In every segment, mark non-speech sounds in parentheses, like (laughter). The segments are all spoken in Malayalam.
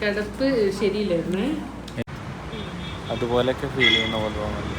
കിടപ്പ് ശരിയില്ലായിരുന്നു. അതുപോലെയൊക്കെ ഫീൽ ചെയ്യുന്ന പോലെ തോന്നുന്നു.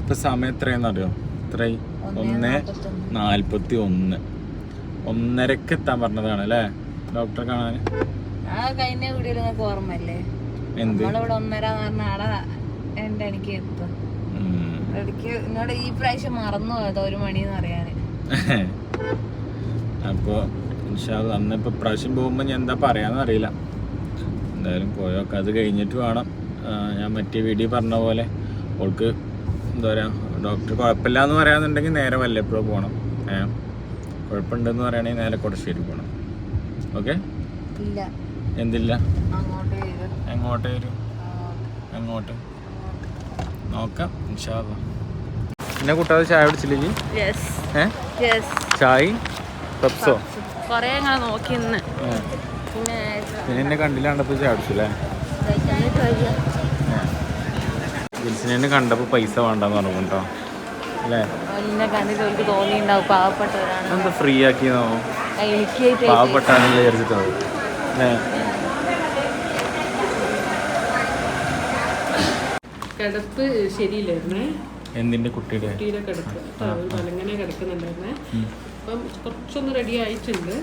ഇപ്പൊ സമയം എത്രയെന്ന് അറിയോ? ഇത്രയും ഒന്ന് നാൽപ്പത്തി ഒന്ന് ഒന്നരക്ക് എത്താൻ പറഞ്ഞതാണ് അല്ലേ? ഡോക്ടറെ കാണാൻ? ആ കഴിഞ്ഞ വീഡിയോയിൽ നിങ്ങൾക്ക് നമ്മളിവിടെ ഒന്നര പറഞ്ഞ എന്റെ എനിക്ക് എത്തും. എനിക്ക് ഈ പ്രാവശ്യം മറന്നു പോയത് ഒരു മണിന്ന് (laughs) അപ്പോ അന്ന് ഇപ്പൊ പ്രാവശ്യം പോകുമ്പോ ഞാൻ എന്താ പറയാന്ന് അറിയില്ല. എന്തായാലും പോയോക്കെ അത് കഴിഞ്ഞിട്ട് വേണം. ഞാൻ മറ്റേ വീഡിയോ പറഞ്ഞ പോലെ ഓൾക്ക് എന്താ പറയുക ഡോക്ടർ കുഴപ്പമില്ല എന്ന് പറയാന്നുണ്ടെങ്കിൽ നേരെ വല്ലപ്പോഴും പോകണം ഏ? കുഴപ്പമുണ്ടെന്ന് പറയുകയാണെങ്കിൽ നേരെ കൊടശ്ശേരി പോകണം ഓക്കെ? ഇല്ല. എന്തില്ല? അങ്ങോട്ട് വരും? എങ്ങോട്ട്? നോക്കാം ഇൻഷാല്ല പിന്നെ കൂട്ടാതെ ചായ പിടിച്ചില്ലേ ചായ പെപ്സോ? കൊറേ അങ്ങനെ നോക്കി ഇന്ന് ഏ. പിന്നെ എന്നെ കണ്ടില്ലാണ്ടപ്പോ ചായ പിടിച്ചില്ലേ ജിൽസിനെ കണ്ടപ്പോൾ പൈസ വേണ്ടെന്ന് പറഞ്ഞു കേട്ടോ അല്ലേ എന്താ ഫ്രീ ആക്കിയെന്നോ പാവപ്പെട്ടാണല്ലേ പാവപ്പെട്ടാണെന്ന് വിചാരിച്ചിട്ടോ അല്ലേ കിടപ്പ് ശരിയില്ലായിരുന്നേ. എന്തിന്റെ കുട്ടിയുടെ? കുട്ടിയുടെ കിടപ്പ്. കിടക്കുന്നുണ്ടായിരുന്നേ. അപ്പം കുറച്ചൊന്ന് റെഡി ആയിട്ടുണ്ട്.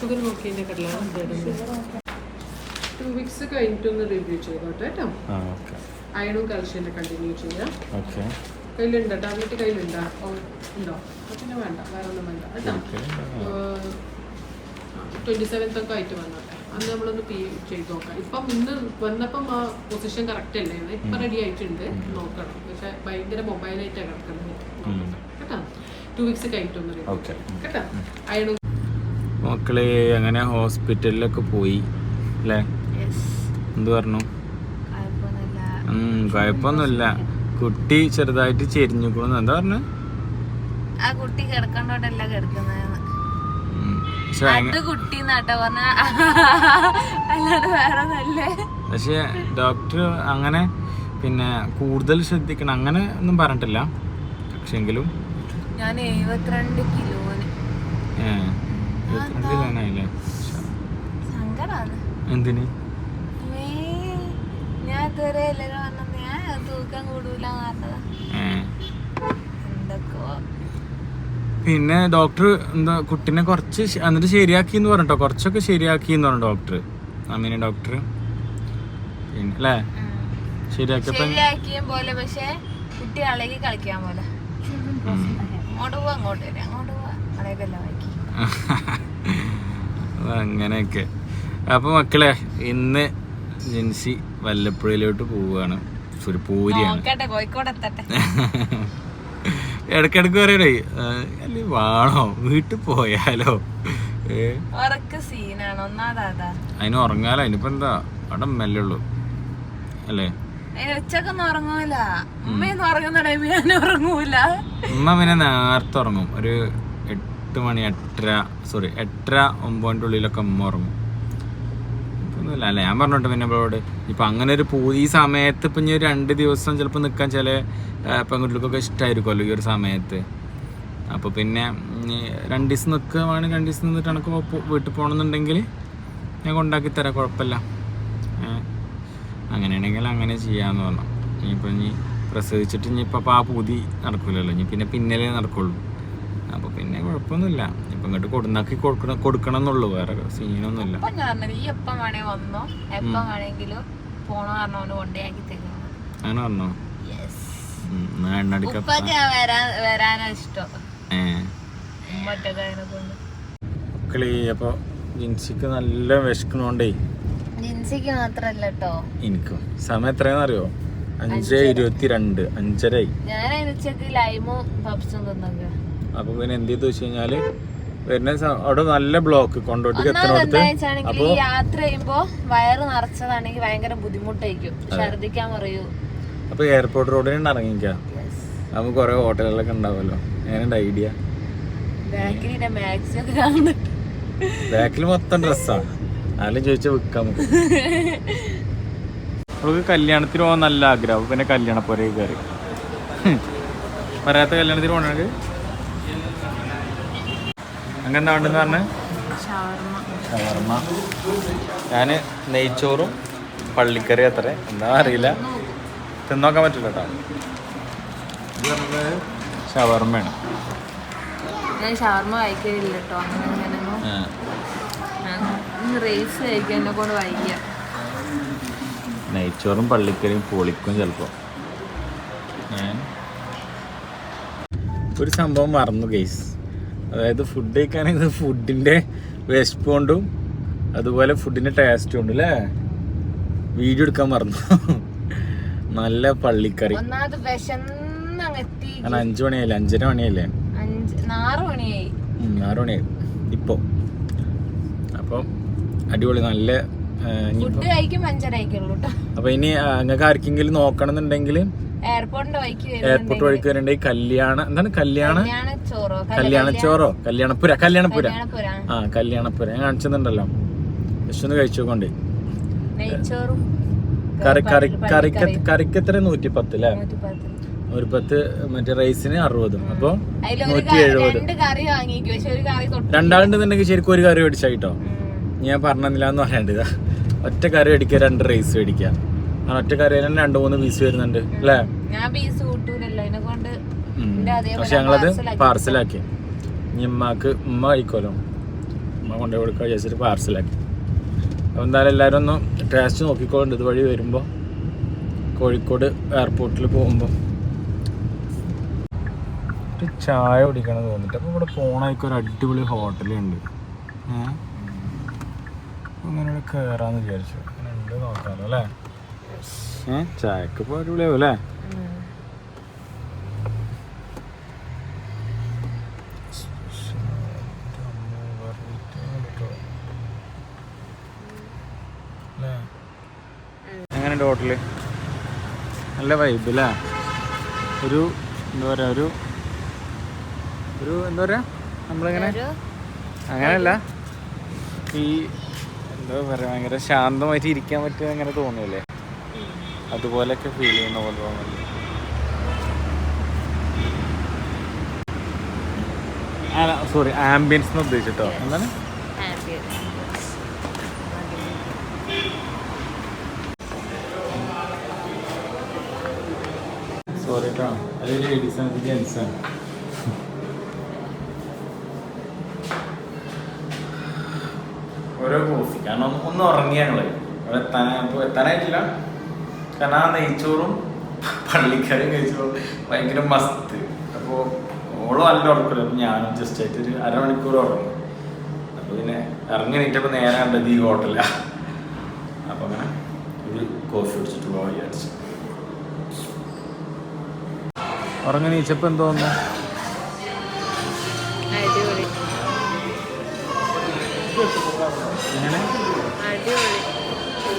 ഷുഗർ നോക്കിയതിന്റെ കടലാണ് ടു വീക്സ് കഴിഞ്ഞിട്ടൊന്ന് റിവ്യൂ ചെയ്തോട്ടെ കേട്ടോ. അയണും കാൽഷ്യം കണ്ടിന്യൂ ചെയ്യാം. കയ്യിലുണ്ടോ? ടാബ്ലറ്റ് കയ്യിലുണ്ടോ? ഉണ്ടോ? പിന്നെ വേണ്ട. വേറെ ഒന്നും വേണ്ട. കേട്ടോ. ട്വന്റി സെവൻത്ത് ഒക്കെ ആയിട്ട് വന്നോട്ടെ. അന്ന് നമ്മളൊന്ന് പി ചെയ്ത് നോക്കാം. ഇപ്പം ഇന്ന് വന്നപ്പം ആ പൊസിഷൻ കറക്റ്റ് അല്ലേ? ഇപ്പം റെഡി ആയിട്ടുണ്ട്. നോക്കണം. പക്ഷെ ഭയങ്കര മൊബൈലായിട്ടാണ് കിടക്കുന്നത്. കേട്ടോ? ടു വീക്സ് കഴിഞ്ഞിട്ടൊന്ന് കേട്ടോ? അയണും മക്കളെ അങ്ങനെ ഹോസ്പിറ്റലിലൊക്കെ പോയി അല്ലേ? എന്ത് പറഞ്ഞു? കുഴപ്പമൊന്നുമില്ല കുട്ടി ചെറുതായിട്ട് ചെരിഞ്ഞു എന്താ പറഞ്ഞു? ആ കുട്ടി ഭയങ്കര- അത് കുട്ടി എന്നാട്ടോ പറഞ്ഞ. (laughs) അല്ലാതെ വേറെ നല്ലേ പക്ഷെ ഡോക്ടർ അങ്ങനെ പിന്നെ കൂടുതൽ ശ്രദ്ധിക്കണം അങ്ങനെ ഒന്നും പറഞ്ഞിട്ടില്ല. പക്ഷെ എങ്കിലും ഞാൻ എഴുപത്തിരണ്ട് കിലോന്. ഏഹ് ഇരുപത്തിരണ്ട് കിലോനായില്ലേ? സങ്കടാണ്. എന്തിന്? മേ, ഞാൻ ഇതുവരെ എല്ലാരും പറഞ്ഞത് ഞാൻ തൂക്കം കൂടൂല പറഞ്ഞത്. പിന്നെ ഡോക്ടർ എന്താ കുട്ടിനെ കുറച്ച് എന്നിട്ട് ശരിയാക്കി എന്ന് പറഞ്ഞിട്ടോ. കുറച്ചൊക്കെ ശരിയാക്കി എന്ന് പറഞ്ഞു ഡോക്ടർ അമ്മീനെ ഡോക്ടർ പിന്നെ അല്ലേ? ശരിയാക്കിയപ്പോ പോലെ പക്ഷേ കുട്ടി അളകി കളിക്കാൻ പോലെ. അങ്ങോട്ട് പോവാ അങ്ങോട്ട് വരാം. അങ്ങോട്ട് പോവാ. അളകല്ല വായിക്കി (laughs) അങ്ങനെയൊക്കെ. അപ്പൊ മക്കളെ ഇന്ന് ജിൻസി വല്ലപ്പുഴയിലോട്ട് പോവുകയാണ്. പൂരിയാണ്. കോഴിക്കോട് എത്തട്ടെ (laughs) ഇടക്കിടക്ക് പറയണേ അല്ലെ വേണോ? വീട്ടിൽ പോയാലോ? അതിന് ഉറങ്ങാലോ? അതിനിപ്പോ എന്താ? അവിടെ മെല്ലുള്ളൂ അല്ലേ? അതിന് ഉച്ചക്കൊന്നും ഉറങ്ങൂല. ഉമ്മയൊന്നും ഉറങ്ങുന്ന ടൈമിൽ ഞാൻ ഉറങ്ങൂല. ഉമ്മ പിന്നെ നേരത്തെ ഉറങ്ങും. ഒരു എട്ട് മണി എട്ടര സോറി എട്ടര ഒമ്പതിന്റെ ഉള്ളിലൊക്കെ ഉമ്മ ഉറങ്ങും. ഇപ്പൊന്നുമില്ല അല്ല? ഞാൻ പറഞ്ഞോട്ടെ പിന്നെ അവളോട് ഇപ്പം അങ്ങനെ ഒരു പൂ ഈ സമയത്ത് ഇപ്പം ഇനി രണ്ട് ദിവസം ചിലപ്പോൾ നിൽക്കാൻ ചില പെൺകുട്ടികൾക്കൊക്കെ ഇഷ്ടമായിരിക്കുമല്ലോ ഈ ഒരു സമയത്ത്. അപ്പോൾ പിന്നെ രണ്ട് ദിവസം നിൽക്കുകയാണെങ്കിൽ രണ്ട് ദിവസം നിന്നിട്ട് എനിക്ക് വീട്ടിൽ പോകണമെന്നുണ്ടെങ്കിൽ ഞാൻ കൊണ്ടാക്കി തരാം. കുഴപ്പമില്ല. അങ്ങനെയാണെങ്കിൽ അങ്ങനെ ചെയ്യാമെന്ന് പറഞ്ഞു. ഇനിയിപ്പോൾ ഇനി പ്രസവിച്ചിട്ട് ഇനിയിപ്പോൾ ആ പൂതി നടക്കില്ലല്ലോ ഇനി പിന്നെ പിന്നലേ നടക്കുള്ളൂ. അപ്പോൾ പിന്നെ കുഴപ്പമൊന്നുമില്ല. ഇപ്പം ഇങ്ങോട്ട് കൊടുന്നാക്കി കൊടുക്കണം കൊടുക്കണം എന്നുള്ളൂ വേറെ സീനൊന്നുമില്ല. അപ്പൊ ഞാൻ പറഞ്ഞത് ഈ എപ്പം വേണേ വന്നോ? എപ്പം വേണമെങ്കിലും പോണോ പറഞ്ഞോണ്ട് കൊണ്ടേയാക്കി തരുന്നു അങ്ങനെ പറഞ്ഞോ യെസ് ഉം, എന്നാ എണ്ണടിക്ക ഉപ്പൊക്കെ വരാനാ ഇഷ്ടം. ഏ. ഉമ്മറ്റൊക്കെ അതിനെ കൊണ്ട്. മക്കളെ അപ്പോൾ ജിൻസിക്ക് നല്ല വിശക്കണോണ്ടേ. ജിൻസിക്ക് മാത്രല്ല കേട്ടോ എനിക്കും. സമയം എത്രയാണെന്ന് അറിയോ അഞ്ച് ഇരുപത്തി രണ്ട് അഞ്ചരയായി. ഞാൻ ലൈമും പപ്സും തിന്നൊക്കെ. അപ്പോൾ പിന്നെ എന്ത് ചെയ്തു വെച്ച് കഴിഞ്ഞാൽ സ- അവിടെ നല്ല ബ്ലോക്ക് കൊണ്ടോട്ടിക്ക് ഒന്നാമത് എത്തണോടത്ത്. എന്താ യാത്ര ചെയ്യുമ്പോ വയറ് നിറച്ചതാണെങ്കിൽ ഭയങ്കര ബുദ്ധിമുട്ടായിരിക്കും. ഛർദിക്കാൻ പറയൂ അപ്പോൾ എയർപോർട്ട് റോഡിൽ നിന്ന് ഇറങ്ങിക്കാം? നമുക്ക് കൊറേ ഹോട്ടലുകളൊക്കെ ഉണ്ടാവുമല്ലോ. എങ്ങനെയുണ്ട് ഐഡിയ ബാക്കിൽ മൊത്തം ഡ്രസ്സാണ് ആരും ചോദിച്ചാ വിൽക്കാം നമുക്ക്. കല്യാണത്തിന് പോകാൻ നല്ല ആഗ്രഹം. പിന്നെ പിന്നെ കല്യാണപ്പോരെ കയറി. പറയാത്ത കല്യാണത്തിന് അങ്ങനെ എന്താ ഉണ്ടെന്ന് പറഞ്ഞ് ഷവർമ്മ ഞാൻ നെയ്ച്ചോറും പള്ളിക്കറി അത്ര. എന്താ അറിയില്ല. തിന്നോക്കാൻ പറ്റില്ല കേട്ടോ ഷവർമ്മയാണ് ഞാൻ ഷവർമ്മ കഴിക്കലില്ല കേട്ടോ അങ്ങനെ അങ്ങനെയൊന്നും റേസ് കഴിക്കാൻ എന്നെ കൊണ്ട് വൈകിയ. നെയ്ച്ചോറും പള്ളിക്കറിയും പൊളിക്കും ചിലപ്പോൾ ഞാൻ ഒരു സംഭവം മറന്നു ഗെയ്സ് അതായത് ഫുഡ് കഴിക്കാണെങ്കിൽ ഫുഡിന്റെ വേസ്റ്റ് കൊണ്ടും അതുപോലെ ഫുഡിന്റെ ടേസ്റ്റും ഉണ്ട് അല്ലേ വീഡിയോ എടുക്കാൻ മറന്നു. നല്ല പള്ളിക്കറി. അഞ്ചു കാരണം മണിയായില്ലേ? അഞ്ചര മണിയല്ലേ ആറു മണിയായി. ഇപ്പോ. അപ്പം അടിപൊളി നല്ല അപ്പൊ ഇനി നിങ്ങൾക്ക് ആർക്കെങ്കിലും നോക്കണം എന്നുണ്ടെങ്കിൽ എയർപോർട്ടിന്റെ വഴിക്ക് എയർപോർട്ട് വഴിക്ക് വരുന്നുണ്ട് കല്യാണ എന്താണ് കല്യാണ? കല്യാണ കല്യാണച്ചോറോ കല്യാണപ്പുര കല്യാണപ്പുര. ആ കല്യാണപ്പുര. ഞാൻ കാണിച്ചെന്നുണ്ടല്ലോ. ജസ്റ്റ് ഒന്ന് കഴിച്ചോണ്ടേ കറിക്ക് എത്ര നൂറ്റി പത്ത് അല്ലേ. ഒരു പത്ത് മറ്റേ റൈസിന് അറുപതും. അപ്പൊ നൂറ്റി എഴുപത്. രണ്ടാളുണ്ടെന്നുണ്ടെങ്കിൽ ശരിക്കും ഒരു കറി മേടിച്ചാ കേട്ടോ. ഞാൻ പറഞ്ഞില്ല എന്ന് പറയണ്ടത് ഒറ്റ കറി മേടിക്കുക രണ്ട് റൈസ് മേടിക്കുക. കാരണം ഒറ്റ കരയിൽ തന്നെ രണ്ട് മൂന്ന് പീസ് വരുന്നുണ്ട് അല്ലേ? പക്ഷെ ഞങ്ങളത്. പാർസലാക്കി ഇനി ഉമ്മാക്ക് ഉമ്മ കഴിക്കോലോ ഉമ്മ കൊണ്ടുപോയി കൊടുക്കുക വിചാരിച്ചിട്ട് പാർസലാക്കി അപ്പോൾ എന്തായാലും എല്ലാവരും ഒന്ന് ടേസ്റ്റ് നോക്കിക്കോളുണ്ട് ഇതുവഴി വരുമ്പോൾ കോഴിക്കോട് എയർപോർട്ടിൽ പോകുമ്പോൾ ഒരു ചായ കുടിക്കണം തോന്നിട്ട്. അപ്പോൾ ഇവിടെ പോണായിക്ക് ഒരു അടിപൊളി ഹോട്ടലുണ്ട് ഏഹ് അങ്ങനെ ഇവിടെ കയറാന്ന് വിചാരിച്ചു. അങ്ങനെ ഉണ്ട് നോക്കാമല്ലോ അല്ലേ? ഏഹ് ചായക്ക് ഇപ്പോൾ അടിപൊളിയാവും അല്ലേ. എങ്ങനെയുണ്ട് ഹോട്ടൽ? നല്ല വൈബ് അല്ലേ ഒരു എന്താ പറയാ ഒരു ഒരു എന്താ പറയാ നമ്മളിങ്ങനെ? അങ്ങനെയല്ല. ഈ എന്താ പറയാ ഭയങ്കര ശാന്തമായിട്ട് ഇരിക്കാൻ പറ്റുക അങ്ങനെ തോന്നൂലേ അതുപോലെയൊക്കെ ഫീൽ ചെയ്യുന്ന പോലെ തോന്നുന്നു. സോറി ആംബിയൻസ് എന്ന് ഉദ്ദേശിച്ചിട്ടോ? എന്താണ്. സോറി കേട്ടോ അത് ലേഡീസ് ആണ് ജെൻസ് ആണ്. ഓരോ കോഫി കാരണം ഒന്ന് ഉറങ്ങി അവിടെ എത്താനായിട്ടില്ല? കാരണം ആ നെയ്ച്ചോറും പള്ളിക്കാരും കഴിച്ചപ്പോൾ ഭയങ്കര മസ്ത്. അപ്പോൾ ഓളും നല്ല ഉറക്കില്ല? അപ്പം ഞാനും ജസ്റ്റ് ആയിട്ട് ഒരു അരമണിക്കൂർ ഉറങ്ങും. അപ്പോൾ പിന്നെ ഇറങ്ങി നീറ്റപ്പോൾ നേരെ കണ്ടത് ഈ ഹോട്ടലാണ് അപ്പോൾ അങ്ങനെ ഒരു കോഫി കുടിച്ചിട്ട് പോകാൻ വിചാരിച്ചു. ഉറങ്ങി നീച്ചപ്പോൾ എന്തോ ഒന്ന്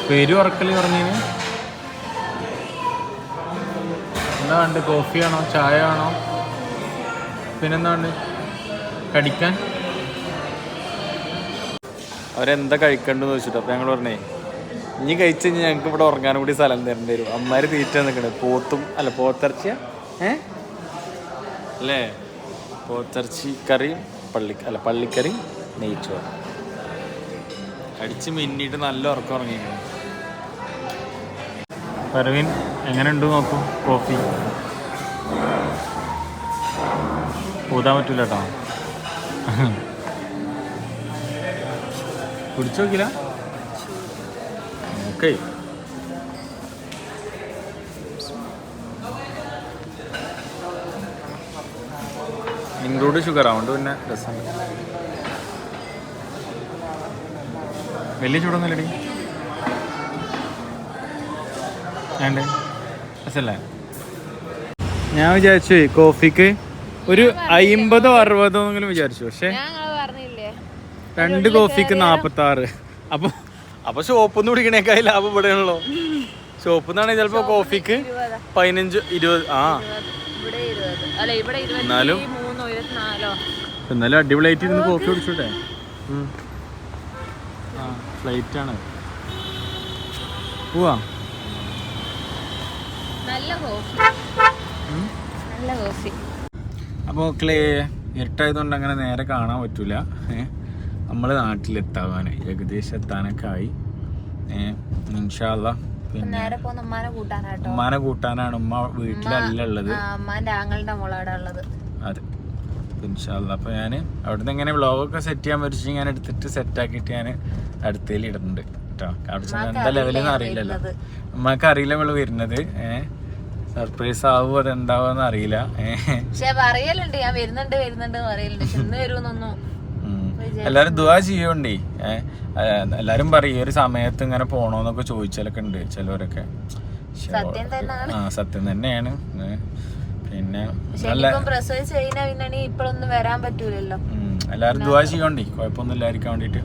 പേര് ഉറക്കൽ പറഞ്ഞതിന് എന്താ ഉണ്ട് കോഫി ആണോ ചായ ആണോ പിന്നെന്താ ഉണ്ട് കടിക്കാൻ? അവരെന്താ കഴിക്കണ്ടെന്ന് ചോദിച്ചിട്ട് അപ്പം ഞങ്ങൾ പറഞ്ഞേ ഇനി കഴിച്ച് കഴിഞ്ഞാൽ ഞങ്ങൾക്ക് ഇവിടെ ഉറങ്ങാനും കൂടി സ്ഥലം തരേണ്ടി വരും. അമ്മമാര് തീറ്റ നിൽക്കണേ പോത്തും അല്ല പോത്തിറച്ചിയ ഏ? അല്ലേ? പോത്തിറച്ചി കറിയും പള്ളി അല്ല പള്ളിക്കറിയും നെയ്ച്ചോ അടിച്ച് മിന്നിട്ട് നല്ല ഉറക്കം ഉറങ്ങിയിരുന്നു പരവിൻ എങ്ങനെ ഉണ്ട് നോക്കൂ കോഫി? ഊതാൻ പറ്റൂല കേട്ടോ കുടിച്ചു നോക്കില്ല? ഓക്കെ. ഇൻക്ലൂഡ് ഷുഗർ ആവുന്നുണ്ട് പിന്നെ രസമുണ്ട് വലിയ ചൂടൊന്നുമില്ലടി. വേണ്ടേ? രസല്ലേ ഞാൻ വിചാരിച്ചു കോഫിക്ക് ഒരു അയിമ്പതോ അറുപതോ എങ്കിലും വിചാരിച്ചു പക്ഷെ ഞാൻ പറഞ്ഞില്ലേ? രണ്ട് കോഫിക്ക് നാപ്പത്തി ആറ് അപ്പൊ അപ്പൊ ഷോപ്പിൽ നിന്ന് കുടിക്കണേക്കായി ലാഭം ഇവിടെയാണല്ലോ. ഷോപ്പിൽ നിന്നാണെങ്കിൽ ചിലപ്പോ കോഫിക്ക് പതിനഞ്ച് ഇരുപത് ആ. ഇവിടെ ഇരുപത്. അല്ല ഇവിടെ ഇരുപത്തി എന്നാലും- എന്നാലും അടിപൊളിയായിട്ട് ഇരുന്ന് കോഫി കുടിച്ചോട്ടെ? ആ ഫ്ലൈറ്റ് ആണ് പോവാ നല്ല കോഫി ഉം. നല്ല കോഫി അപ്പോൾ ക്ലേ ഇരുട്ടായതുകൊണ്ട് അങ്ങനെ നേരെ കാണാൻ പറ്റൂല. നമ്മൾ നാട്ടിലെത്താവാന് ഏകദേശം എത്താനൊക്കെ ആയി ഇൻഷാല്ല ഉമ്മാനെ കൂട്ടാനാണ് ഉമ്മ വീട്ടിലല്ല ഉള്ളത്. അതെ. ഇൻഷാല്ല അപ്പോൾ ഞാൻ അവിടുന്ന് ഇങ്ങനെ വ്ളോഗൊക്കെ സെറ്റ് ചെയ്യാൻ പറ്റിച്ച് ഞാൻ എടുത്തിട്ട് സെറ്റ് ആക്കിയിട്ട് ഞാൻ അടുത്തേൽ ഇടുന്നുണ്ട് കേട്ടോ അവിടെ എന്താ ലെവലെന്ന് അറിയില്ലല്ലോ. ഉമ്മക്ക് അറിയില്ല നമ്മൾ വരുന്നത്. ഏഹ് സർപ്രൈസ് ആവുമോ ഉണ്ടാവുമെന്ന് അറിയില്ല. പക്ഷെ പറയലുണ്ട് ഞാൻ വരുന്നുണ്ട് വരുന്നുണ്ട് പറയലുണ്ട്. പക്ഷെ ഇന്ന് വരുമെന്നൊന്നും ഉം. എല്ലാരും ദുവാ ചെയ്യണ്ടേ. ഏഹ് എല്ലാരും പറയും ഈ ഒരു സമയത്ത് ഇങ്ങനെ പോണോന്നൊക്കെ ചോദിച്ചാലൊക്കെ ഉണ്ട് ചിലവരൊക്കെ. സത്യം തന്നെയാണ് ആ സത്യം തന്നെയാണ്. പിന്നെ ഇപ്പോഴൊന്നും വരാൻ പറ്റൂലല്ലോ. എല്ലാരും ദുവാ ചെയ്യണ്ടേ. കുഴപ്പമൊന്നും ഇല്ലായിരിക്കാൻ വേണ്ടിട്ട്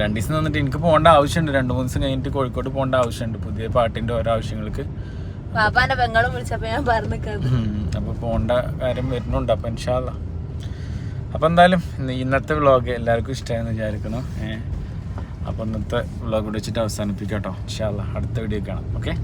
രണ്ടു ദിവസം നിന്നിട്ട് എനിക്ക് പോകേണ്ട ആവശ്യമുണ്ട്. രണ്ടു മൂന്ന് ദിവസം കഴിഞ്ഞിട്ട് കോഴിക്കോട് പോകേണ്ട ആവശ്യമുണ്ട്. പുതിയ പാട്ടിന്റെ ഓരോ ആവശ്യങ്ങൾക്ക്. പാപ്പാന്റെ പെങ്ങളും വിളിച്ചപ്പോ ഞാൻ പറഞ്ഞു അപ്പൊ പോണ്ട കാര്യം വരുന്നുണ്ട്. അപ്പൊ ഇൻഷാല്ല അപ്പൊ എന്തായാലും ഇന്ന് ഇന്നത്തെ വ്ളോഗ് എല്ലാവർക്കും ഇഷ്ടമായെന്ന് വിചാരിക്കുന്നു. ഏഹ് അപ്പൊ ഇന്നത്തെ വ്ളോഗ് വെച്ചിട്ട് അവസാനിപ്പിക്കാം കേട്ടോ. ഇൻഷാല്ല അടുത്ത വീഡിയോ കാണാം. ഓക്കെ?